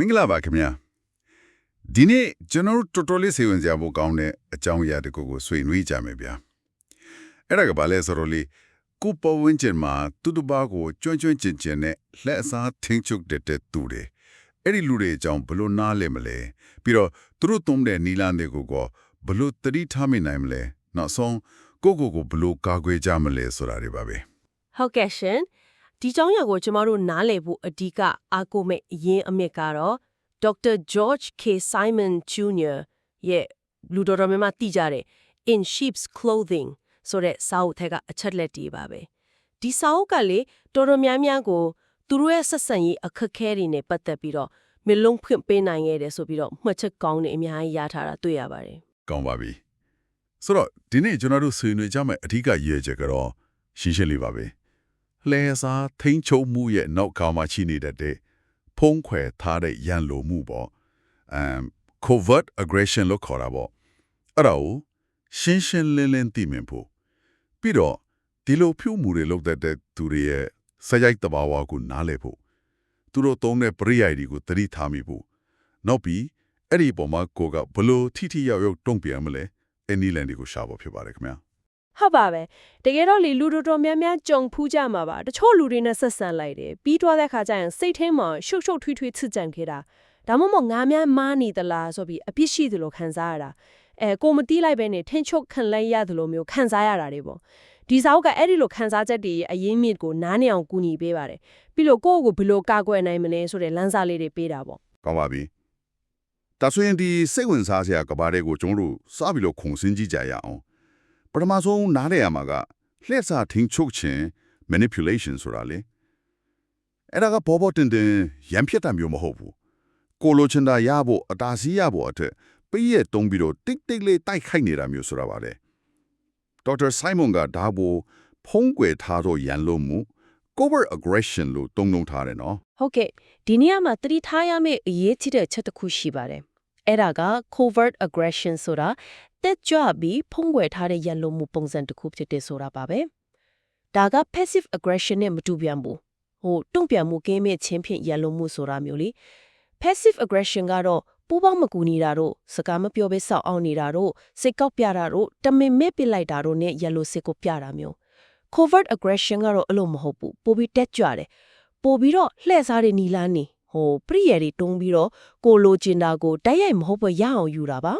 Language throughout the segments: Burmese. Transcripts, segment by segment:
မင်္ဂလာပါခင်ဗျာဒီနေ့ကျွန်တော်တို့တော်တော်လေးစိတ်ဝင်စားဖို့ကောင်းတဲ့အကြောင်းအရာတစ်ခုကိုဆွေးနွေးကြမယ်ဗျာအဲ့ဒါကဘာလဲဆိုတော့လေကိုပဝင်းကျင်မှာသူတစ်ပါးကိုကျွမ်းကျွမ်းကျင်ကျင်နဲ့လက်အစားထင်းချုပ်တဲ့တဲ့သူတွေအဲ့ဒီလူတွေအကြောင်းဘလို့နားလဲမလဲပြီးတော့သူတို့သုံးတဲ့နီလာတွေကိုကဘလို့တတိထားမိနိုင်မလဲနောက်ဆုံးကိုကိုကိုဘလို့ကာကွယ်ကြမလဲဆိုတာတွေပါပဲဟုတ်ကဲ့ရှင် ဒီကြောင်းရကိုကျမတို့နားလည်ဖို့အဓိကအားကိုးမဲ့အရင်အမြစ်ကတော့ Dr. George K. Simon Jr. ရဲ့လူတော်တော်များများသိကြတဲ့ In Sheep's Clothing ဆိုတဲ့စာအုပ်ထဲကအချက်လက်တွေပါပဲဒီစာအုပ်ကလေတော်တော်များများကိုသူတို့ရဲ့ဆက်ဆံရေးအခက်အခဲတွေနဲ့ပတ်သက်ပြီးတော့မလုံးဖွင့်ပေးနိုင်ခဲ့တယ်ဆိုပြီးတော့မှတ်ချက်ကောင်းနေအများကြီးရထားတာတွေ့ရပါတယ်ကောင်းပါပြီဆိုတော့ဒီနေ့ကျွန်တော်တို့ဆွေးနွေးကြမယ့်အဓိကရည်ရွယ်ချက်ကတော့ရှင်းရှင်းလေးပါပဲ လဲစားထိန်းချုပ်မှုရဲ့နောက်ခေါင်းမှာရှိနေတဲ့ဖုံးခွယ်ထားတဲ့ရန်လိုမှုပေါ့အမ် covert aggression လို့ခေါ်တာပေါ့အဲ့ဒါကိုရှင်းရှင်းလင်းလင်းသိမြင်ဖို့ပြီးတော့ဒီလိုဖြူမှုတွေလုပ်တတ်တဲ့သူတွေရဲ့စရိုက်တဘာဝကိုနားလည်ဖို့သူတို့သုံးတဲ့ပရိယာယ်တွေကိုသတိထားမိဖို့နောက်ပြီးအဲ့ဒီပုံမှာကိုကဘလို့ထိထိရောက်ရောက်တုံ့ပြန်မလဲအနီလန်တွေကိုရှာဖို့ဖြစ်ပါတယ်ခင်ဗျာ ဟုတ်ပါပဲတကယ်တော့လေလူတော်တော်များများကြုံဖူးကြမှာပါတချို့လူတွေနဲ့ဆက်ဆံလိုက်တယ်ပြီးတော့တဲ့ခါကျရင်စိတ်ထဲမှာရှုပ်ရှုပ်ထွေးထွေးချစ်ကြံခဲ့တာဒါမှမဟုတ်ငါများမားနေသလားဆိုပြီးအပြစ်ရှိသလိုခံစားရတာအဲကိုမတီးလိုက်ပဲနဲ့ထင်းချုပ်ခံလိုက်ရသလိုမျိုးခံစားရတာတွေပေါ့ဒီစာအုပ်ကအဲ့ဒီလိုခံစားချက်တွေရဲ့အရင်းမြစ်ကိုနားနေအောင်ကူညီပေးပါတယ်ပြီးလို့ကိုယ့်ကိုယ်ဘယ်လိုကာကွယ်နိုင်မလဲဆိုတဲ့လမ်းစာလေးတွေပေးတာပေါ့ကောင်းပါပြီဒါဆိုရင်ဒီစိတ်ဝင်စားစရာကဘာတွေကိုကျွန်တော်တို့စပြီးလို့ခုံစင်းကြည့်ကြရအောင်ပ ထမဆုံးနားလည်ရမှာကလှည့်စားထင်းချုပ်ခြင်း manipulation ဆိုတာလေအဲ့ဒါကဘောဘောတင်တင်ရံဖြစ်တာမျိုးမဟုတ်ဘူးကိုလိုချင်တာရဖို့အတားစီးရဖို့အတွက်ပြည့်ရဲ့တုံးပြီးတော့တိတ်တိတ်လေးတိုက်ခိုက်နေတာမျိုးဆိုတာပါလေဒေါက်တာဆိုင်မွန်ကဒါကိုဖုံးကွယ်ထားတော့ရန်လို့မှု covert aggression လို့တုံ့နှုံထားတယ်နော်ဟုတ်ကဲ့ဒီနေရာမှာသတိထားရမယ့်အရေးကြီးတဲ့ချက်တစ်ခုရှိပါတယ် အဲ့ဒါက covert aggression ဆိုတာတက်ကြွပြီးဖုံးကွယ်ထားတဲ့ရန်လိုမှုပုံစံတစ်ခုဖြစ်တဲ့ဆိုတာပါပဲဒါက passive aggression နဲ့မတူပြန်ဘူးဟိုတုံ့ပြန်မှုကင်းမဲ့ချင်းဖြင့်ရန်လိုမှုဆိုတာမျိုးလေ passive aggression ကတော့ပူပေါင်းမကူနေတာတို့စကားမပြောဘဲစောက်အောင်နေတာတို့စိတ်ကောက်ပြတာတို့တမင်မဲ့ပစ်လိုက်တာတို့နဲ့ရန်လိုစစ်ကိုပြတာမျိုး covert aggression ကတော့အဲ့လိုမဟုတ်ဘူးပိုပြီးတက်ကြွတယ်ပိုပြီးတော့လှည့်စားတဲ့နီလာနေ ဟိုပရိယယ်တွေတုံးပြီးတော့ကိုလိုချင်တာကိုတိုက်ရိုက်မဟုတ်ပဲရအောင်ယူတာပါ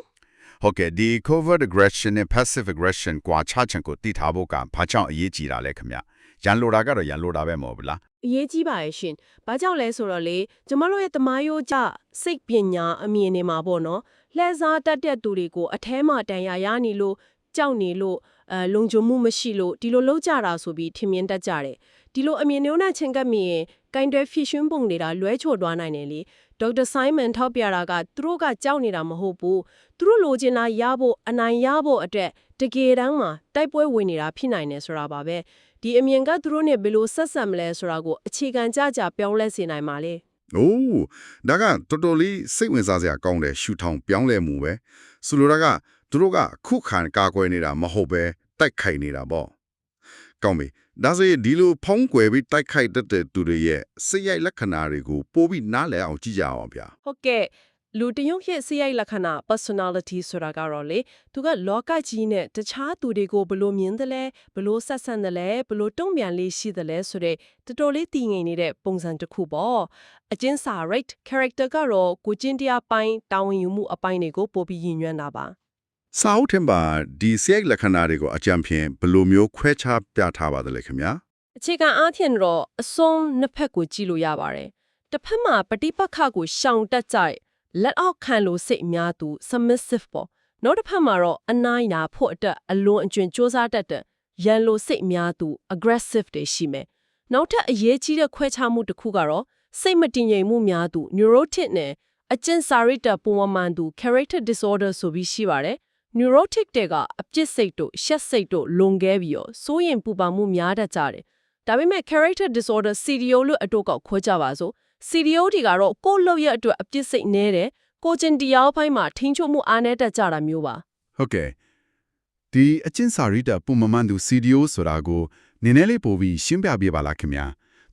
ဟုတ်ကဲ့ဒီ covert aggression နဲ့ passive aggression ကွာခြားခြင်းကိုသိထားဖို့ကဘာကြောင့်အရေးကြီးတာလဲခင်ဗျရန်လိုတာကတော့ရန်လိုတာပဲမဟုတ်ဘူးလားအရေးကြီးပါရဲ့ရှင်။ဘာကြောင့်လဲဆိုတော့လေကျမတို့ရဲ့တမိုင်းရိုးကြစိတ်ပညာအမြင်တွေမှာပေါ့နော်။လှည့်စားတတ်တဲ့သူတွေကိုအထဲမှာတန်ရာရနေလို့ကြောက်နေလို့အဲလုံခြုံမှုမရှိလို့ဒီလိုလောက်ကြတာဆိုပြီးထင်မြင်တတ်ကြတယ်။ ဒီလိုအမြင်မျိုးနဲ့ချင်းကပ်မိရင်ကင်တွဲဖီရှင်းပုံနေတာလွဲချော်သွားနိုင်တယ်လေ။ဒေါက်တာဆိုင်မန်ထောက်ပြတာကသူတို့ကကြောက်နေတာမဟုတ်ဘူး။သူတို့လိုချင်တာရဖို့အနိုင်ရဖို့အတွက်တကယ်တမ်းမှာတိုက်ပွဲဝင်နေတာဖြစ်နိုင်တယ်ဆိုတာပါပဲ။ဒီအမြင်ကသူတို့နဲ့ဘယ်လိုဆက်ဆံမလဲဆိုတာကိုအခြေခံကြကြပြောင်းလဲစေနိုင်ပါလေ။အိုးဒါကတော်တော်လေးစိတ်ဝင်စားစရာကောင်းတဲ့ရှူထောင်ပြောင်းလဲမှုပဲ။ဆိုလိုတာကသူတို့ကခုခံကာကွယ်နေတာမဟုတ်ပဲတိုက်ခိုက်နေတာပေါ့။ကောင်းပြီ။ ဒါဆိုရင်ဒီလိုဖုံးကွယ်ပြီးတိုက်ခိုက်တတ်တဲ့သူတွေရဲ့စိတ်ရိုက်လက္ခဏာတွေကိုပိုပြီးနားလည်အောင်ကြည့်ကြအောင်ဗျာဟုတ်ကဲ့လူတယုံရဲ့စိရိုက်လက္ခဏာ personality ဆိုတာကတော့လေသူကလောကကြီးနဲ့တခြားသူတွေကိုဘယ်လိုမြင်တယ်လဲဘယ်လိုဆက်ဆံတယ်လဲဘယ်လိုတုံ့ပြန်လေးရှိတယ်လဲဆိုတဲ့တော်တော်လေးတည်ငြိမ်နေတဲ့ပုံစံတစ်ခုပေါ့အကျဉ်းစာ right character ကတော့ကိုကျင့်တရားပိုင်းတာဝန်ယူမှုအပိုင်းတွေကိုပိုပြီးရည်ညွှန်းတာပါ။ စာအုပ်ထဲမှာဒီစိတ်ရိုက်လက္ခဏာတွေကိုအကြံဖြင့်ဘယ်လိုမျိုးခွဲခြားပြထားပါသလဲခင်ဗျာ။ အခြေခံအားဖြင့်တော့အစွန်းနှစ်ဖက်ကိုကြည့်လို့ရပါတယ်။တစ်ဖက်မှာပฏิပတ်ခကိုရှောင်တက်ကြိုက်လက်အောက်ခံလို့စိတ်အများသူ submissive ပေါ့။နောက်တစ်ဖက်မှာတော့အနိုင်နာဖို့အတွက်အလွန်အကျွံစ조사တတ်တဲ့ရန်လိုစိတ်အများသူ aggressive တွေရှိမယ်။နောက်ထပ်အရေးကြီးတဲ့ခွဲခြားမှုတစ်ခုကတော့စိတ်မတည်ငြိမ်မှုများသူ neurotic နဲ့အကျင့်စာရိတ္တပုံမှန်သူ character disorder ဆိုပြီးရှိပါတယ်။ neurotic တွေကအပြစ်စိတ်တို့ရှက်စိတ်တို့လွန်ကဲပြီးတော့စိုးရင်ပူပန်မှုများတတ်ကြတယ်။ဒါပေမဲ့ character disorder CDO လို့အတော့ကောက်ခွဲကြပါစို့ CDO တွေကတော့ကိုယ့်လောက်ရဲ့အတွက်အပြစ်စိတ်နဲတယ်ကိုကျင်တရားပိုင်းမှာထင်းချုံမှုအားနည်းတတ်ကြတာမျိုးပါဟုတ်ကဲ့ဒီအချင်းစာရိတပုံမမှန်သူ CDO ဆိုတာကိုနည်းနည်းလေးပို့ပြီးရှင်းပြပေးပါလားခင်ဗျာ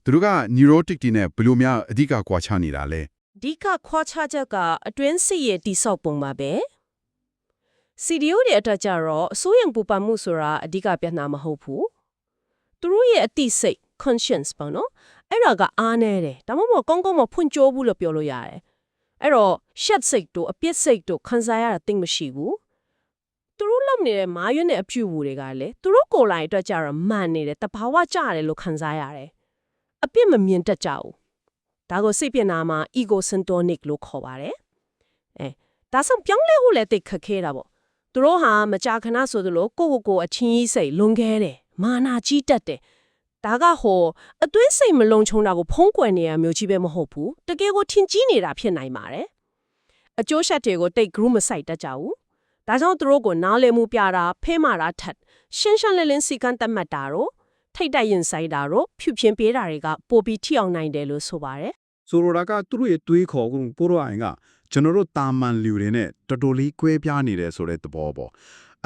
သူတို့က neurotic တွေနဲ့ဘယ်လိုများအဓိကကွာခြားနေတာလဲဒီကခွာခြားချက်ကအတွင်းစစ်ရဲ့တိဆောက်ပုံပါပဲ CDO ရဲ့အတွက်ကြတော့အစိုးရပူပန်မှုဆိုတာအဓိကပြဿနာမဟုတ်ဘူးသူတို့ရဲ့အတိစိတ် conscience ပေါ့နော်အဲ့ဒါကအားနေတယ်ဒါမှမဟုတ်ကောင်းကောင်းမဖွင့်ကြိုးဘူးလို့ပြောလို့ရတယ်အဲ့တော့ shed စိတ်တို့အပြစ်စိတ်တို့ခံစားရတာတိတ်မရှိဘူးသူတို့လုပ်နေတဲ့မာရွက်နဲ့အပြုတ်မှုတွေကလည်းသူတို့ကိုယ်တိုင်အတွက်ကြတော့မှန်နေတယ်တဘာဝကြတယ်လို့ခံစားရတယ်အပြစ်မမြင်တတ်ကြဘူးဒါကိုစိတ်ပြနာမှာ ego syntonic လို့ခေါ်ပါတယ်အဲဒါဆိုပြောင်းလဲဖို့လည်းတိတ်ခက်ခဲတာပေါ့ သူတို့ဟာမကြာခဏဆိုသလိုကိုယ့်ကိုယ်ကိုအချင်းကြီးစိတ်လွန်ခဲတယ်မာနာကြီးတက်တယ်ဒါကဟိုအတွင်းစိတ်မလုံခြုံတာကိုဖုံးကွယ်နေရမျိုးကြီးပဲမဟုတ်ဘူးတကယ်ကိုထင်ကြီးနေတာဖြစ်နိုင်ပါတယ်အကျိုးဆက်တွေကိုတိတ် group မဆိုင်တတ်ကြဘူးဒါကြောင့်သူတို့ကိုနားလည်မှုပြတာဖဲမာတာထက်ရှင်းရှင်းလင်းလင်းစီကံတတ်မှတ်တာတော့ထိတ်တိုက်ရင်ဆိုင်တာတော့ဖြူဖြင်းပေးတာတွေကပိုပြီးထိအောင်နိုင်တယ်လို့ဆိုပါတယ်ဆိုလိုတာကသူတို့ရဲ့တွေးခေါ်မှုပိုရိုအိုင်က ကျွန်တော်တို့တာမန်လူတွေနဲ့တော်တော်လေးကွဲပြားနေတယ်ဆိုတဲ့သဘောပေါ့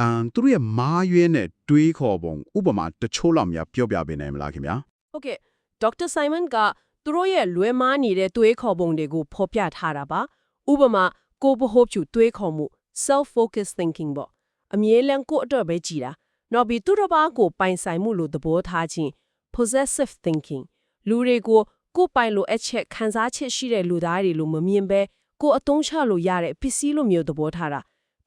အမ်သူတို့ရဲ့မာရွဲနဲ့တွေးခေါ်ပုံဥပမာတချို့လောက်များပြောပြပေးနိုင်မလားခင်ဗျာဟုတ်ကဲ့ဒေါက်တာဆိုင်မန်ကသူတို့ရဲ့လွဲမားနေတဲ့သွေးခေါ်ပုံတွေကိုဖော်ပြထားတာပါဥပမာကိုဘဟုတ်ဖြူသွေးခေါ်မှု self focus thinking ပေါ့အမြဲတမ်းကိုယ့်အတွက်ပဲကြည်တာနောက်ပြီးသူတစ်ပါးကိုပိုင်ဆိုင်မှုလို့သဘောထားခြင်း possessive thinking လူတွေကိုကိုယ်ပိုင်လိုအပ်ချက်ခံစားချက်ရှိတဲ့လူသားတွေလို့မမြင်ပဲ ကိုယ်အသုံးချလို့ရတဲ့ပစ္စည်းလိုမျိုးသဘောထားတာ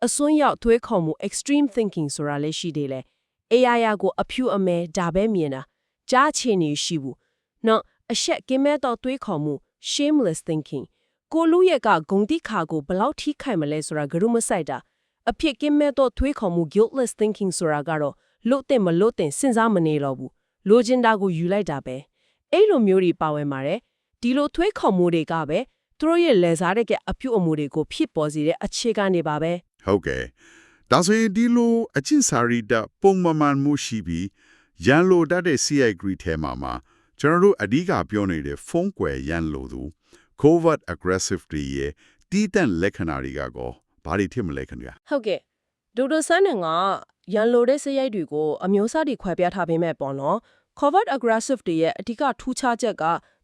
အစွန်းရောက်သွေးခေါ်မှု extreme thinking ဆိုတာလည်းရှိသေးတယ်အေးရရကိုအဖြူအမဲဒါပဲမြင်တာကြားချင်နေရှိဘူးနောက်အရှက်ကင်းမဲ့တော့သွေးခေါ်မှု shameless thinking ကိုလူရဲ့ကဂုံတိခါကိုဘယ်လောက်ထိခိုက်မလဲဆိုတာဂရုမစိုက်တာအဖြစ်ကင်းမဲ့တော့သွေးခေါ်မှု guiltless thinking ဆိုတာကတော့လို့တဲ့မလို့တဲ့စဉ်းစားမနေတော့ဘူးလိုချင်တာကိုယူလိုက်တာပဲအဲ့လိုမျိုးတွေပါဝင်ပါတယ်ဒီလိုသွေးခေါ်မှုတွေကပဲ သူတို့ရဲ့လဲစားတဲ့အပြုတ်အမူတွေကိုဖြစ်ပေါ်စေတဲ့အခြေကနေပါပဲဟုတ်ကဲ့ဒါဆိုရင်ဒီလိုအချင်းစာရီတာပုံမမှန်မှုရှိပြီးရန်လိုတတ်တဲ့ CI grid ထဲမှာမှာကျွန်တော်တို့အဓိကပြောနေတဲ့ဖုန်းကွယ်ရန်လိုသူ covert aggressive တွေရဲ့တီးတန့်လက္ခဏာတွေကကောဘာတွေဖြစ်မလဲခင်ဗျာဟုတ်ကဲ့ဒိုဒိုဆန်းနန်ကရန်လိုတဲ့စရိုက်တွေကိုအမျိုးအစားတွေခွဲပြားထားပေးမဲ့ပေါ့နော် covert aggressive တွေရဲ့အဓိကထူးခြားချက်က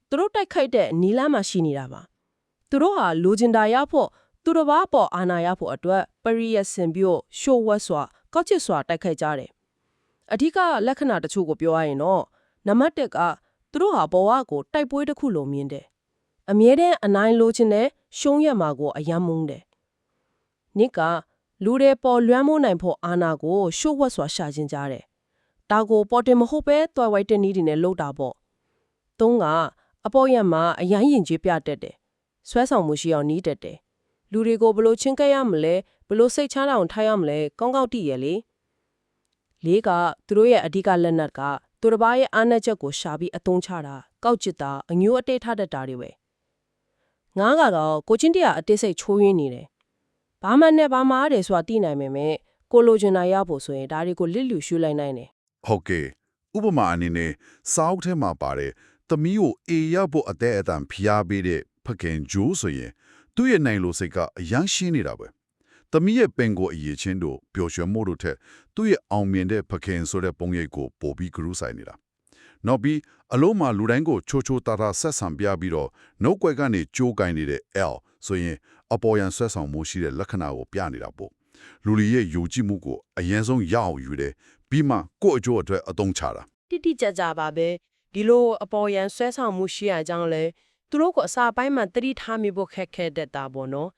သူတို့တိုက်ခိုက်တဲ့နီလန်းမှာရှိနေတာပါ သူတို့ဟာလိုချင်တာရဖို့သူတစ်ပါးပေါ်အာဏာရဖို့အတွက်ပရိယစင်ပြီးရှိုးဝက်စွာကောက်ချစ်စွာတိုက်ခိုက်ကြတယ်အဓိကလက္ခဏာတချို့ကိုပြောရရင်တော့နံပါတ်1ကသူတို့ဟာဘဝကိုတိုက်ပွဲတစ်ခုလိုမြင်တယ်အမြဲတမ်းအနိုင်လိုချင်တဲ့ရှုံးရမှာကိုအယမ်းမုန်းတယ်နိကလူတွေပေါ်လွှမ်းမိုးနိုင်ဖို့အာနာကိုရှိုးဝက်စွာရှာခြင်းကြတယ်။ဒါကိုပေါ်တင်မဟုတ်ပဲတွယ်ဝိုက်တဲ့နည်းတွေနဲ့လုပ်တာပေါ့။သုံးကအပေါ်ရမှာအရန်ရင်ကြီးပြတတ်တယ်။ ဆွဲဆောင်မှုရှိအောင်နီးတတ်တယ်။လူတွေကိုဘယ်လိုချင်းကပ်ရမလဲဘယ်လိုစိတ်ချမ်းသာအောင်ထားရမလဲကောင်းကောင်းသိရလေ။လေးကသူတို့ရဲ့အဓိကလက်နက်ကသူတစ်ပါးရဲ့အားနည်းချက်ကိုရှာပြီးအသုံးချတာကောက်ကျစ်တာအညိုးအတေးထားတတ်တာတွေပဲ။ငါးကတော့ကိုချင်းတရားအတိတ်စိတ်ချိုးရင်းနေတယ်။ဘာမှနဲ့ဘာမှရတယ်ဆိုတာသိနိုင်ပေမဲ့ကိုလိုချင်တာရဖို့ဆိုရင်ဒါတွေကိုလစ်လျူရှုလိုက်နိုင်တယ်ဟုတ်ကဲ့ဥပမာအနေနဲ့စောက်ထဲမှာပါတယ်သမီးကိုအေရဖို့အသက်အတန်ဖျားပေးတဲ့ဖခင်ဂျိုးဆိုရင်သူ့ရဲ့နိုင်လို့စိတ်ကအယမ်းရှင်းနေတာပဲသမီးရဲ့ပင်ကိုအရေးချင်းတို့ပျော်ရွှင်မှုတို့ထက်သူ့ရဲ့အောင်မြင်တဲ့ဖခင်ဆိုတဲ့ပုံရိပ်ကိုပို့ပြီးဂရုစိုက်နေတာနောက်ပြီးအလုံးမှာလူတိုင်းကိုချိုချိုတာတာဆက်ဆံပြပြီးတော့နှုတ်ကွယ်ကနေကြိုးကင်နေတဲ့ L ဆိုရင်အပေါ်ယံဆွဲဆောင်မှုရှိတဲ့လက္ခဏာကိုပြနေတာပေါ့လူတွေရဲ့ယုံကြည်မှုကိုအရင်ဆုံးရအောင်ယူတယ်ပြီးမှကိုယ့်အကျိုးအတွက်အသုံးချတာတိတိကျကျပါပဲဒီလိုအပေါ်ယံဆွဲဆောင်မှုရှိရကြောင်းလဲ သူတို့ကိုအစာပိုင်းမှာတတိထားမိဖို့ခက်ခဲတတ်တာပေါ့နော်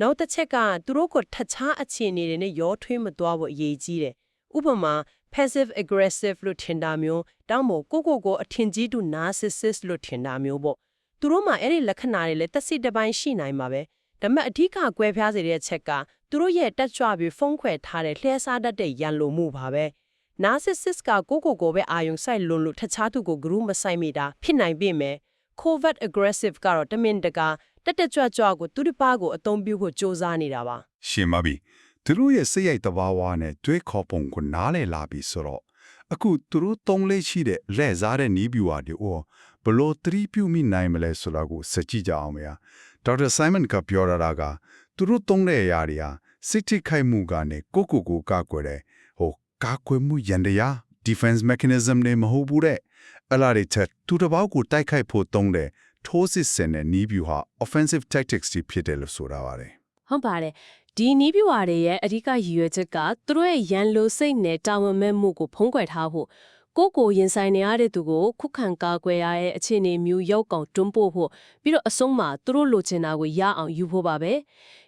နောက်တစ်ချက်ကသူတို့ကိုထပ်ခြားအခြေအနေတွေနဲ့ရောထွေးမသွားဖို့အရေးကြီးတယ်ဥပမာ passive aggressive လို့ထင်တာမျိုးတောင်းမို့ကိုကိုကိုအထင်ကြီးသူ narcissist လို့ထင်တာမျိုးပေါ့သူတို့မှာအဲ့ဒီလက္ခဏာတွေလည်းတစ်စိတစ်ပိုင်းရှိနိုင်မှာပဲဒါပေမဲ့အဓိကကွဲပြားစေတဲ့အချက်ကသူတို့ရဲ့တက်ကြွပြီးဖုံးခွယ်ထားတဲ့လှည့်စားတတ်တဲ့ရန်လိုမှုပါပဲ narcissist ကကိုကိုကိုပဲအာယုံဆိုင်လွန်လို့ထခြားသူကိုဂရုမဆိုင်မိတာဖြစ်နိုင်ပေမဲ့ covert aggressive ကတော့တမင်တကာတက်တက်ကြွကြွကိုသူတစ်ပါးကိုအသုံးပြုဖို့စ조사နေတာပါရှင်မပြီသူတို့ရဲ့စိတ်ရိုက်တဘာဝနဲ့တွေးခေါ်ပုံကိုနားလည်လာပြီဆိုတော့အခုသူတို့သုံးလေးရှိတဲ့လက်စားတဲ့နီးဗျူဟာတွေဩဘလို့သတိပြုမိနိုင်မလဲဆိုတာကိုစကြည့်ကြအောင်ဗျာဒေါက်တာဆိုင်မန်ကပြောရတာကသူတို့သုံးတဲ့အရာတွေဟာစိတ်ထိခိုက်မှုကနေကိုကိုကိုကာကွယ်တယ်ဟိုကာကွယ်မှုရန်တရား defense mechanism နဲ့မဟုတ်ဘူးတဲ့ အဲ့လာတွေချက်သူတစ်ပေါက်ကိုတိုက်ခိုက်ဖို့သုံးတဲ့ထိုးစစ်ဆင်တဲ့နီးဗျူဟာ offensive tactics တွေဖြစ်တယ်လို့ဆိုတာပါတယ်ဟုတ်ပါတယ်ဒီနီးပြဝါတွေရဲ့အဓိကရည်ရွယ်ချက်ကသူတို့ရဲ့ရန်လိုစိတ်နဲ့တာဝန်မဲ့မှုကိုဖုံးကွယ်ထားဖို့ ကိုယ့်ကိုယ်ရင်ဆိုင်နေရတဲ့သူကိုခုခံကာကွယ်ရတဲ့အခြေအနေမျိုးရောက်ကောင်တွန်းပို့ဖို့ပြီးတော့အဆုံးမှာသူတို့လိုချင်တာကိုရအောင်ယူဖို့ပါပဲ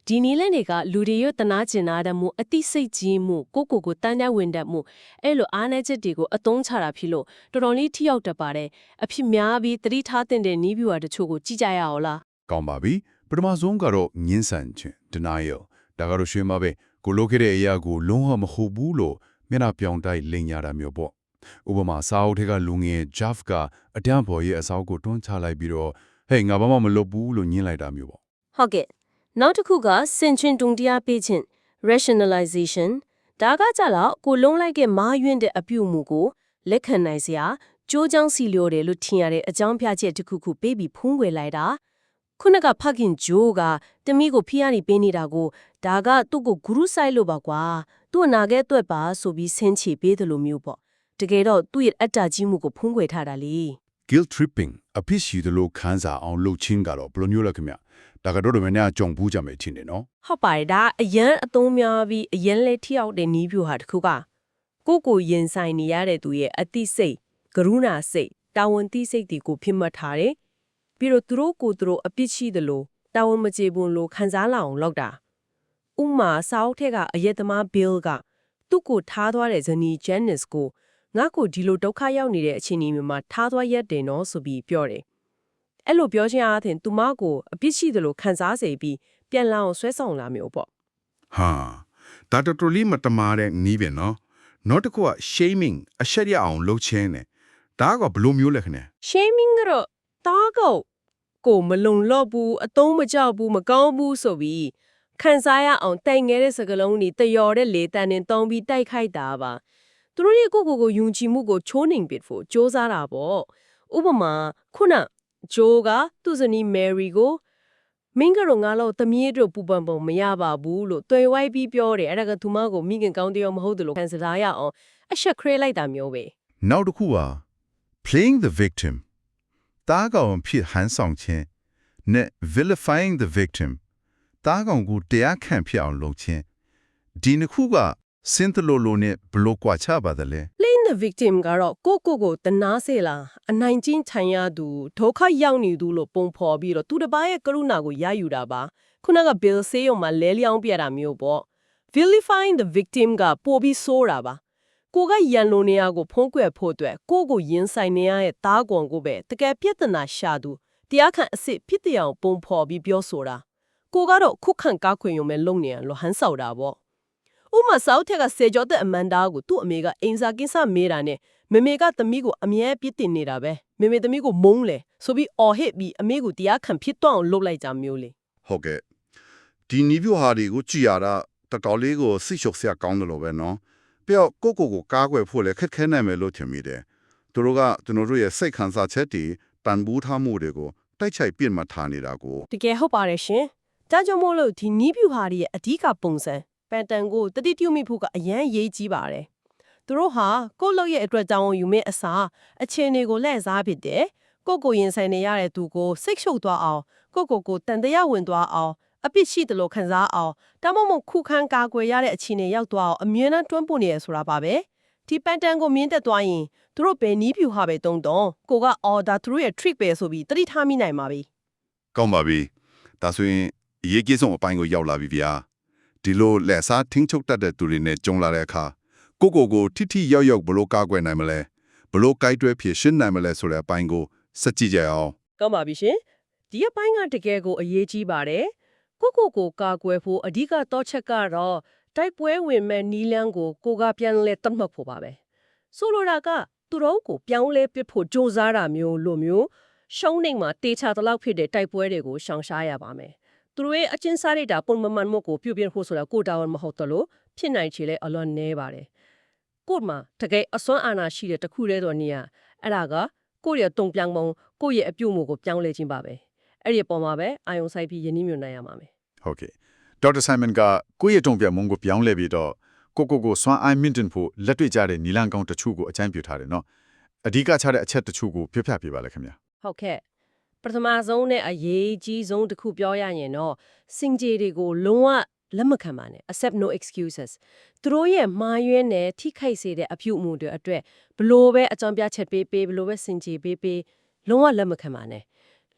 ဒီနီးလန်းတွေကလူတွေရတနာကျင်နာတဲ့မှုအသိစိတ်ကြီးမှုကိုယ့်ကိုယ်ကိုတန်းတဲ့ဝင်တတ်မှုအဲ့လိုအားနည်းချက်တွေကိုအသုံးချတာဖြစ်လို့တော်တော်လေးထိရောက်တတ်ပါတယ်အဖြစ်များပြီးသတိထားတဲ့နီးပြဝါတချို့ကိုကြည့်ကြရအောင်လားကောင်းပါပြီပထမဆုံးကတော့ငင်းဆန်ခြင်း denial ဒါကတော့ရွှေမပဲကိုလိုခဲ့တဲ့အရာကိုလုံးဝမဟုတ်ဘူးလို့မျက်နှာပြောင်တိုက်လိန်ရတာမျိုးပေါ့ ဥပမာစာအုပ်ထဲကလူငယ် Jeff ကအတန်းပေါ်ရဲ့အစောက်ကိုတွန်းချလိုက်ပြီးတော့ဟေးငါဘာမှမလုပ်ဘူးလို့ညင်းလိုက်တာမျိုးပေါ့ဟုတ်ကဲ့နောက်တစ်ခုကစင်ချင်တုံတရားပေးခြင်း rationalization ဒါကကြတော့ကိုလုံးလိုက်ကမာယွင့်တဲ့အပြုအမူကိုလက်ခံနိုင်စရာကြိုးချောင်းစီလျော်တယ်လို့ထင်ရတဲ့အကြောင်းပြချက်တစ်ခုခုပေးပြီးဖုံးကွယ်လိုက်တာခုနကဖခင်ဂျိုးကတမီးကိုဖိအားနေပေးနေတာကိုဒါကသူ့ကိုဂရုစိုက်လို့ပါကွာသူ့အနာဂတ်အတွက်ပါဆိုပြီးဆင်းချေပေးတယ်လို့မျိုးပေါ့ တကယ်တော့သူ့ရဲ့အတ္တကြီးမှုကိုဖုံးကွယ်ထားတာလေ guilt tripping အဖြစ်ရှိတယ်လို့ခံစားအောင်လုပ်ချင်းကတော့ဘယ်လိုမျိုးလဲခင်ဗျဒါကတော့တော်တော်များများကြုံဘူးကြမယ်ထင်တယ်နော်ဟုတ်ပါတယ်ဒါအရန်အသုံးများပြီးအရန်လက်ထိရောက်တဲ့နီးပြူဟာတစ်ခုကကိုယ့်ကိုယ်ရင်ဆိုင်နေရတဲ့သူရဲ့အသိစိတ်ကရုဏာစိတ်တာဝန်သိစိတ်တွေကိုဖြစ်မှတ်ထားတယ်ပြီးတော့သူတို့ကိုယ်သူတို့အပြစ်ရှိသလိုတာဝန်မကျေပွန်လို့ခံစားလာအောင်လုပ်တာဥပမာစာအုပ်ထက်ကအယက်သမား Bill ကသူ့ကိုထားသွားတဲ့ဇနီး Janice ကို ငါ့ကိုဒီလိုဒုက္ခရောက်နေတဲ့အခြေအနေမျိုးမှာထားသွားရက်တယ်နော်ဆိုပြီးပြောတယ်အဲ့လိုပြောချင်းအားဖြင့်သူမကိုအပြစ်ရှိသလိုခံစားစေပြီးပြန်လာအောင်ဆွဲဆောင်လာမျိုးပေါ့ဟာဒါတော်တော်လေးမတမာတဲ့နီးပဲနော်နောက်တစ်ခုက shaming အရှက်ရအောင်လုပ်ချင်းတယ်ဒါကဘယ်လိုမျိုးလဲခင်ဗျ shaming ကတော့တားကောက်ကိုမလုံလောက်ဘူးအသုံးမကျဘူးမကောင်းဘူးဆိုပြီးခံစားရအောင်တိုင်ငယ်တဲ့စကလုံးတွေတယော်တဲ့လေတန်နဲ့တုံးပြီးတိုက်ခိုက်တာပါ သူတို့ရဲ့ကိုယ့်ကိုယ်ကိုယုံကြည်မှုကိုချိုးနှိမ်ပစ်ဖို့စ조사တာပေါ့ဥပမာခုနဂျိုးကသူ့ဇနီးမယ်ရီကိုမင်းကတော့ငါလို့သမီးတို့ပူပန်ပုံမရပါဘူးလို့တွေ့ဝိုက်ပြီးပြောတယ်အဲ့ဒါကသူမကိုမိခင်ကောင်းတယောက်မဟုတ်တယ်လို့ခံစားရအောင်အဆက်ခရဲလိုက်တာမျိုးပဲနောက်တစ်ခုက playing the victim တားကောင်ဖြစ်ဟန်ဆောင်ခြင်းနဲ့ vilifying the victim တားကောင်ကိုတရားခံဖြစ်အောင်လုပ်ခြင်းဒီနှစ်ခုက စင်တလိုလိုနဲ့ဘလို့ကွာချပါတယ်လဲ playing the victim ကတော့ကိုကိုကိုတနာစေလားအနိုင်ကျင့်ထိုင်ရသူဒုက္ခရောက်နေသူလို့ပုံဖော်ပြီးတော့သူတစ်ပါးရဲ့ကရုဏာကိုရယူတာပါခုနက bill ဆေးရုံမှာလဲလျောင်းပြတာမျိုးပေါ့ vilifying the victim ကပိုပြီးဆိုးတာပါကိုကရန်လိုနေရကိုဖုံးကွယ်ဖို့အတွက်ကိုကိုရင်ဆိုင်နေရတဲ့တားကွန်ကိုပဲတကယ်ပြဿနာရှာသူတရားခံအစ်စ်ဖြစ်တဲ့အောင်ပုံဖော်ပြီးပြောဆိုတာကိုကတော့ခုခံကားခွင့်ရုံပဲလုံနေရလို့ဟန်ဆောက်တာပေါ့ ဥမဆောက်ထက်ကစေကျော်တဲ့အမန်ဒါကိုသူ့အမေကအင်စာကိစ္စမေးတာနဲ့မမေကသမီးကိုအမြဲပြစ်တင်နေတာပဲမမေသမီးကိုမုန်းလေဆိုပြီးအော်ဟစ်ပြီးအမေကိုတရားခံဖြစ်တော့အောင်လုပ်လိုက်ကြမျိုးလေဟုတ်ကဲ့ဒီနီးပြဟာတွေကိုကြည်ရတာတော်တော်လေးကိုစိတ်ရှုပ်စရာကောင်းတယ်လို့ပဲနော်ပြီးတော့ကိုကိုကိုကားကွယ်ဖို့လည်းခက်ခဲနိုင်မယ်လို့ထင်မိတယ်သူတို့ကကျွန်တော်တို့ရဲ့စိတ်ခံစားချက်တွေတန်ဖိုးထားမှုတွေကိုတိုက်ချိုက်ပြစ်မှတ်ထားနေတာကိုတကယ်ဟုတ်ပါတယ်ရှင်ဒါကြောင့်မို့လို့ဒီနီးပြူဟာတွေရဲ့အဓိကပုံစံ ပန်တန်ကိုတတိပြုမိဖို့ကအရန်ရေးကြီးပါတယ်သူတို့ဟာကိုယ့်လောက်ရဲ့အတွက်ကြောင်းယူမဲ့အစားအခြေအနေကိုလက်စားဖြစ်တယ်ကိုယ့်ကိုရင်ဆိုင်နေရတဲ့သူကိုစိတ်ရှုပ်သွားအောင်ကိုယ့်ကိုယ်ကိုတန်တရားဝင်သွားအောင်အပြစ်ရှိတယ်လို့ခံစားအောင်တမမခုခံကာကွယ်ရတဲ့အခြေအနေရောက်သွားအောင်အမြဲတမ်းတွန်းပို့နေရဆိုတာပါပဲဒီပန်တန်ကိုမြင်းတက်သွားရင်သူတို့ပဲနီးပြူဟာပဲတုံတုံကိုကအော်ဒါသူတို့ရဲ့ trick ပဲဆိုပြီးတတိထားမိနိုင်ပါပြီကောင်းပါပြီဒါဆိုရင်အရေးကြီးဆုံးအပိုင်းကိုရောက်လာပြီဗျာ ဒီလိုလက်စားထင်းချုပ်တတ်တဲ့သူတွေနဲ့ကြုံလာတဲ့အခါကိုကိုကိုထိထိရောက်ရောက်ဘလို့ကားကွယ်နိုင်မလဲဘလို့ကိုက်တွဲဖြစ်ရှင်းနိုင်မလဲဆိုတဲ့အပိုင်းကိုစက်ကြည့်ကြအောင်ကောင်းပါပြီရှင်ဒီအပိုင်းကတကယ်ကိုအရေးကြီးပါတယ်ကိုကိုကိုကာကွယ်ဖို့အဓိကတော့ချက်ကတော့တိုက်ပွဲဝင်မဲ့နီလန်းကိုကိုကပြန်လဲတတ်မှတ်ဖို့ပါပဲဆိုလိုတာကသူတို့ကိုပြောင်းလဲပစ်ဖို့စ조사တာမျိုးလိုမျိုးရှုံးနေမှာတေချာတလောက်ဖြစ်တဲ့တိုက်ပွဲတွေကိုရှောင်ရှားရပါမယ် သူတို့ရဲ့အချင်းစားရိတ်တာပုံမမှန်မှုကိုပြုပြင်ဖို့ဆိုတာကိုတာဝန်မဟုတ်တော့လို့ဖြစ်နိုင်ချေလဲအလွန်နဲပါတယ်ကို့မှာတကယ်အစွမ်းအာဏာရှိတဲ့တခုတည်းသောနေရာအဲ့ဒါကကိုယ့်ရဲ့တုံပြောင်းပုံကိုယ့်ရဲ့အပြုတ်မှုကိုပြောင်းလဲခြင်းပါပဲအဲ့ဒီအပေါ်မှာပဲအာယုံဆိုင်ပြီးယဉ်နှမြွနိုင်ရမှာမယ်ဟုတ်ကဲ့ဒေါက်တာဆိုင်မန်ကကိုယ့်ရဲ့တုံ့ပြန်မှုကိုပြောင်းလဲပြီးတော့ကိုကိုကိုစွမ်းအိုင်းမင့်တင်ဖို့လက်တွေ့ကြတဲ့နီလန်ကောင်းတချို့ကိုအကြံပြုထားတယ်နော်အဓိကချတဲ့အချက်တချို့ကိုပြပြပြပါလဲခင်ဗျာဟုတ်ကဲ့ ပထမဆုံးနဲ့အရေးကြီးဆုံးတစ်ခုပြောရရင်တော့စင်ကြေတွေကိုလုံးဝလက်မခံပါနဲ့ accept no excuses သူတို့ရဲ့မှားယွင်းတဲ့ထိခိုက်စေတဲ့အပြုအမူတွေအတွက်ဘလို့ပဲအကြောင်းပြချက်ပေးပေးဘလို့ပဲစင်ကြေပေးပေးလုံးဝလက်မခံပါနဲ့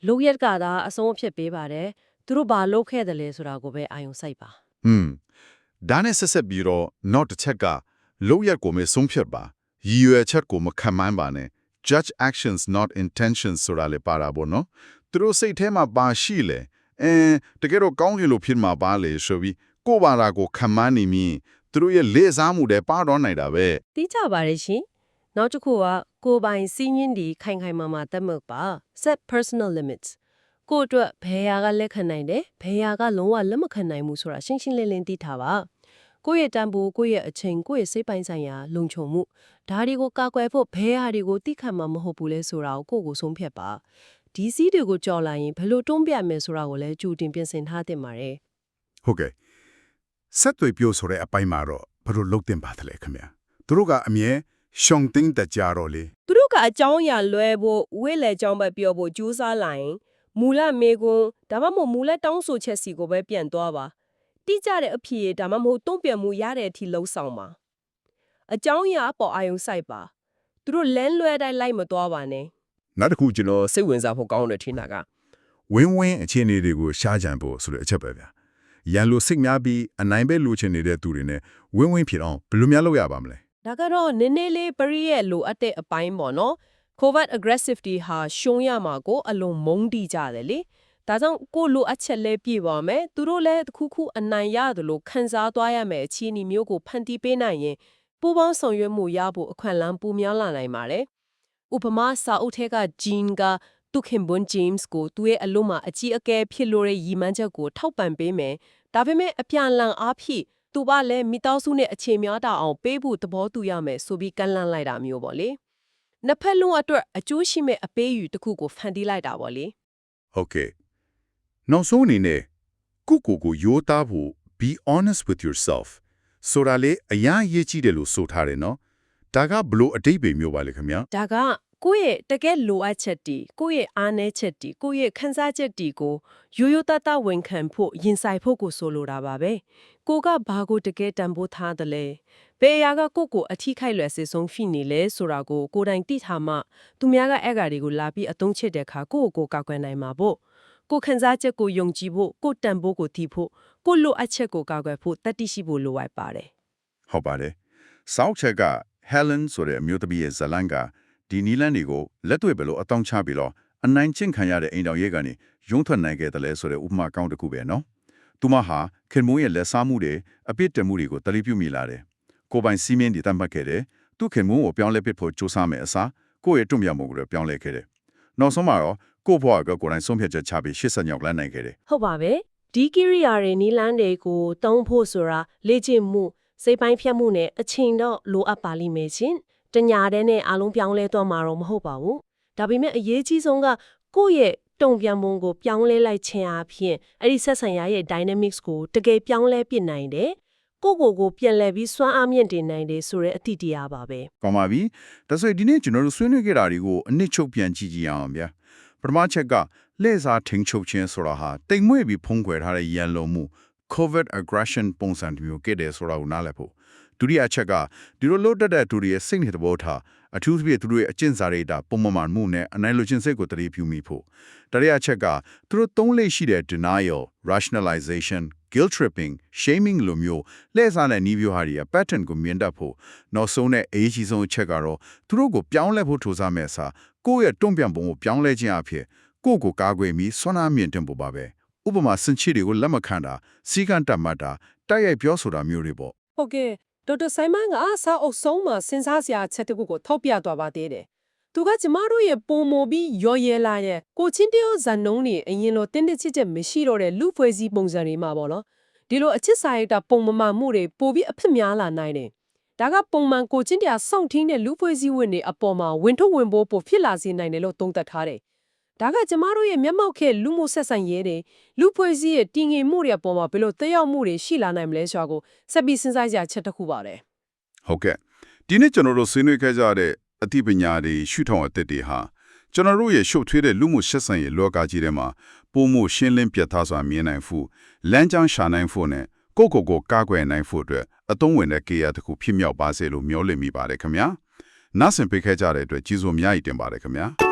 လုံရက်ကသာအဆုံးအဖြစ်ပေးပါတယ်သူတို့ဘာလုပ်ခဲ့တယ်လဲဆိုတာကိုပဲအာရုံစိုက်ပါဟွန်းဒါနဲ့ဆက်ဆက်ပြီးတော့နောက်တစ်ချက်ကလောက်ရက်ကိုမဆုံးဖြတ်ပါရည်ရွယ်ချက်ကိုမခံမှန်းပါနဲ့ judge actions not intentions ဆိုတာလေပါတာပေါ့နော်သူတို့စိတ်ထဲမှာပါရှိလေအဲတကယ်တော့ကောင်းကင်လို့ဖြစ်မှာပါလေဆိုပြီးကိုယ့်ဘာသာကိုခံမှန်းနေမြင်သူတို့ရဲ့လေစားမှုတွေပါတော့နိုင်တာပဲသိကြပါရဲ့ရှင်နောက်တစ်ခုကကိုယ်ပိုင်စီးညင်းဒီခိုင်ခိုင်မာမာသတ်မှတ်ပါ set personal limits ကိုယ့်အတွက်ဘယ်ဟာကလက်ခံနိုင်တယ်ဘယ်ဟာကလုံးဝလက်မခံနိုင်ဘူးဆိုတာရှင်းရှင်းလင်းလင်းသိထားပါ ကိုယ့်ရဲ့တန်ဖိုးကိုယ့်ရဲ့အချိန်ကိုယ့်ရဲ့စိတ်ပိုင်းဆိုင်ရာလုံခြုံမှုဒါတွေကိုကာကွယ်ဖို့ဘယ်ဟာတွေကိုသိခံမှာမဟုတ်ဘူးလဲဆိုတာကိုကိုယ့်ကိုဆုံးဖြတ်ပါဒီစီးတွေကိုကြော်လာရင်ဘယ်လိုတွန်းပြမယ်ဆိုတာကိုလည်းကြိုတင်ပြင်ဆင်ထားသင့်ပါတယ်ဟုတ်ကဲ့ဆက်သွေပြောဆိုတဲ့အပိုင်းမှာတော့ဘယ်လိုလုပ်တင်ပါသလဲခင်ဗျာသူတို့ကအမြဲရှုံတင်းတကြတော့လေသူတို့ကအကြောင်းအရာလွဲဖို့ဝိလေကြောင်းပဲပြောဖို့ကြိုးစားလာရင်မူလမေကွန်းဒါမှမဟုတ်မူလတောင်းဆိုချက်စီကိုပဲပြန်သွားပါ တိကျတဲ့အဖြစ်ရဒါမှမဟုတ်တုံ့ပြန်မှုရတဲ့အထိလှုံ့ဆော်ပါအကြောင်းအရာအပေါ်အာယုံစိုက်ပါသူတို့လန်းလွဲတိုင်းလိုက်မသွားပါနဲ့နောက်တစ်ခုကျွန်တော်စိတ်ဝင်စားဖို့ကောင်းတယ်ထင်တာကဝင်းဝင်းအခြေအနေတွေကိုရှားကြံဖို့ဆိုတဲ့အချက်ပဲဗျာရန်လိုစိတ်များပြီးအနိုင်ပဲလိုချင်နေတဲ့သူတွေနဲ့ဝင်းဝင်းဖြစ်အောင်ဘယ်လိုများလုပ်ရပါမလဲဒါကတော့နည်းနည်းလေးပရိရဲ့လိုအပ်တဲ့အပိုင်းပေါ့နော် covert aggressivity ဟာရှုံးရမှာကိုအလွန်မုန်းတိကြတယ်လေ ဒါကြောင့်ကိုယ့်လိုအပ်ချက်လဲပြည့်ပါမယ်သူတို့လည်းတစ်ခုခုအနိုင်ရတယ်လို့ခံစားသွားရမယ်အခြေအနေမျိုးကိုဖန်တီးပေးနိုင်ရင်ပူပေါင်းဆောင်ရွက်မှုရဖို့အခွင့်အလမ်းပူများလာနိုင်ပါတယ်ဥပမာစာအုပ်ထဲက Jean ကသူခင်ဘွန် James ကိုသူ့ရဲ့အလို့မှာအကြီးအကဲဖြစ်လို့တဲ့ရည်မှန်းချက်ကိုထောက်ပံ့ပေးမယ်ဒါပေမဲ့အပြန်အလှန်အားဖြင့်သူပါလည်းမိသားစုနဲ့အခြေများတာအောင်ပေးဖို့သဘောတူရမယ်ဆိုပြီးကန့်လန့်လိုက်တာမျိုးပေါ့လေနှစ်ဖက်လုံးအတွက်အကျိုးရှိမဲ့အပေးအယူတစ်ခုကိုဖန်တီးလိုက်တာပေါ့လေဟုတ်ကဲ့ နောက်ဆုံးအနေနဲ့ကိုကိုကိုယိုးသားဖို့ be honest with yourself ဆိုတာလေအရင်ရေးကြည့်တယ်လို့ဆိုထားတယ်နော်ဒါကဘလို့အတိတ်ပဲမျိုးပါလေခင်ဗျာဒါကကိုယ့်ရဲ့တကယ်လိုအပ်ချက်တီကိုယ့်ရဲ့အားနည်းချက်တီကိုယ့်ရဲ့ခံစားချက်တီကိုရိုးရိုးသားသားဝန်ခံဖို့ရင်ဆိုင်ဖို့ကိုဆိုလိုတာပါပဲကိုကဘာကိုတကယ်တန်ဖိုးထားတယ်လဲဘယ်အရာကကိုယ့်ကိုအထီးခိုက်လွယ်စေဆုံးဖြစ်နေလဲဆိုတာကိုကိုယ်တိုင်သိထားမှသူများကအဲ့ဂါတွေကိုလာပြီးအသုံးချတဲ့အခါကိုယ့်ကိုယ်ကိုကောက်ကွယ်နိုင်မှာပေါ့ ကိုယ်ခံစားချက်ကိုယုံကြည်ဖို့ကိုယ်တန်ဖိုးကိုသိဖို့ကိုယ်လိုအပ်ချက်ကိုကောက်ကွယ်ဖို့တတိရှိဖို့လိုအပ်ပါတယ်ဟုတ်ပါတယ်။စောက်ချက်က Helen ဆိုတဲ့အမျိုးသမီးရဲ့ဇလန်ကဒီနီလန်တွေကိုလက်တွေ့ဘယ်လိုအတောင်းချပြီးတော့အနိုင်ကျင့်ခံရတဲ့အိမ်တော်ရဲကနေရုံးထွက်နိုင်ခဲ့တယ်လဲဆိုတဲ့ဥပမာကောင်းတစ်ခုပဲနော်။သူမဟာခင်မိုးရဲ့လက်စားမှုတွေအပြစ်တင်မှုတွေကိုတတိပြုမိလာတယ်။ကိုယ်ပိုင်စီးမင်းတွေတတ်မှတ်ခဲ့တယ်။သူခင်မိုးကိုပြောင်းလဲပစ်ဖို့ကြိုးစားမယ်အစားကိုယ့်ရဲ့တွန့်ပြမှုကိုလည်းပြောင်းလဲခဲ့တယ်။နောက်ဆုံးမှာတော့ ကိုယ့်ဘဝကကိုယ်တိုင်ဆုံးဖြတ်ချက်ချပြီးရှေ့ဆက်ညောက်လန်းနိုင်ခဲ့တယ်ဟုတ်ပါပဲဒီကိရိယာတွေနီလန်းတွေကိုတုံးဖို့ဆိုတာလေ့ကျင့်မှုစိတ်ပိုင်းဖြတ်မှုနဲ့အချိန်တော့လိုအပ်ပါလိမ့်မယ်ရှင်တညာတဲ့နဲ့အားလုံးပြောင်းလဲသွားမှာတော့မဟုတ်ပါဘူးဒါပေမဲ့အရေးကြီးဆုံးကကိုယ့်ရဲ့တုံ့ပြန်မှုကိုပြောင်းလဲလိုက်ခြင်းအပြင်အဲ့ဒီဆက်ဆံရရဲ့ dynamics ကိုတကယ်ပြောင်းလဲပြစ်နိုင်တယ်ကိုယ့်ကိုယ်ကိုပြန်လဲပြီးစွမ်းအားမြင့်တင်နိုင်တယ်ဆိုတဲ့အသည့်တရားပါပဲ။ကောင်းပါပြီ။ဒါဆိုရင်ဒီနေ့ကျွန်တော်တို့ဆွေးနွေးခဲ့တာတွေကိုအနစ်ချုပ်ပြန်ကြည့်ကြည့်အောင်ဗျာ။ ပထမချက်ကလက်စားထိန်ချုပ်ခြင်းဆိုတာဟာတိမ်မွေ့ပြီးဖုံးကွယ်ထားတဲ့ရန်လုံမှု covert aggression ပုံစံတစ်မျိုးခဲ့တယ်ဆိုတာကိုနားလည်ဖို့ဒုတိယချက်ကဒီလိုလို့တက်တဲ့သူတွေရဲ့စိတ်နဲ့သဘောထားအထူးသဖြင့်သူတို့ရဲ့အကျင့်စာရိတ္တပုံမှန်မှန်မှုနဲ့အနိုင်လိုခြင်းစိတ်ကိုတတိပြုမိဖို့တတိယချက်ကသူတို့သုံးလေရှိတဲ့ denial rationalization guilt tripping shaming လိုမျိုးလက်စားတဲ့နီးပြဟာတွေရဲ့ pattern ကိုမြင်တတ်ဖို့နောက်ဆုံးနဲ့အရေးကြီးဆုံးအချက်ကတော့သူတို့ကိုပြောင်းလဲဖို့ထိုးစားမဲ့အစား ကိုယ့်ရဲ့တွန့်ပြန်ပုံကိုပြောင်းလဲခြင်းအဖြစ်ကိုယ့်ကိုကာကွယ်ပြီးဆွမ်းနာမြင့်တင်ဖို့ပါပဲဥပမာစင်ချီတွေကိုလက်မခံတာစီကံတတ်မှတ်တာတိုက်ရိုက်ပြောဆိုတာမျိုးတွေပေါ့ဟုတ်ကဲ့ဒေါက်တာဆိုင်မန်ကစာအုပ်ဆုံးမှာစဉ်းစားစရာအချက်တစ်ခုကိုထောက်ပြသွားပါသေးတယ်သူကကျမတို့ရဲ့ပုံမပြီးရော်ရဲလာရဲ့ကိုချင်းတယောဇန်နုံးနေအရင်လိုတင်းတစ်ချစ်ချက်မရှိတော့တဲ့လူဖွဲ့စည်းပုံစံတွေမှာပေါ့နော်ဒီလိုအချစ်စာရိုက်တာပုံမမှန်မှုတွေပိုပြီးအဖြစ်များလာနိုင်တယ် ဒါကပုံမှန်ကိုချင်းတရားစောင့်ထင်းတဲ့လူဖွဲ့စည်းဝင်တွေအပေါ်မှာဝင်ထုတ်ဝင်ပိုးပိုဖြစ်လာစေနိုင်တယ်လို့သုံးသပ်ထားတယ်ဒါကကျမတို့ရဲ့မျက်မှောက်ခဲ့လူမှုဆက်ဆံရေးတွေလူဖွဲ့စည်းရဲ့တည်ငြိမ်မှုတွေအပေါ်မှာဘယ်လိုသက်ရောက်မှုတွေရှိလာနိုင်မလဲဆိုတာကိုဆက်ပြီးစဉ်းစားကြချက်တစ်ခုပါတယ်ဟုတ်ကဲ့ဒီနေ့ကျွန်တော်တို့ဆွေးနွေးခဲ့ကြတဲ့အသိပညာတွေရှုထောင့်အသစ်တွေဟာကျွန်တော်တို့ရဲ့ရှုပ်ထွေးတဲ့လူမှုဆက်ဆံရေးလောကကြီးထဲမှာပုံမှုရှင်းလင်းပြတ်သားစွာမြင်နိုင်ဖို့လမ်းကြောင်းရှာနိုင်ဖို့နဲ့ကိုယ့်ကိုယ်ကိုကာကွယ်နိုင်ဖို့အတွက် အသုံးဝင်တဲ့ကေယာတစ်ခုဖြစ်မြောက်ပါစေလို့မျှော်လင့်မိပါတယ်ခင်ဗျာ။နားဆင်ပေးခဲ့ကြတဲ့အတွက်ကျေးဇူးအများကြီးတင်ပါတယ်ခင်ဗျာ။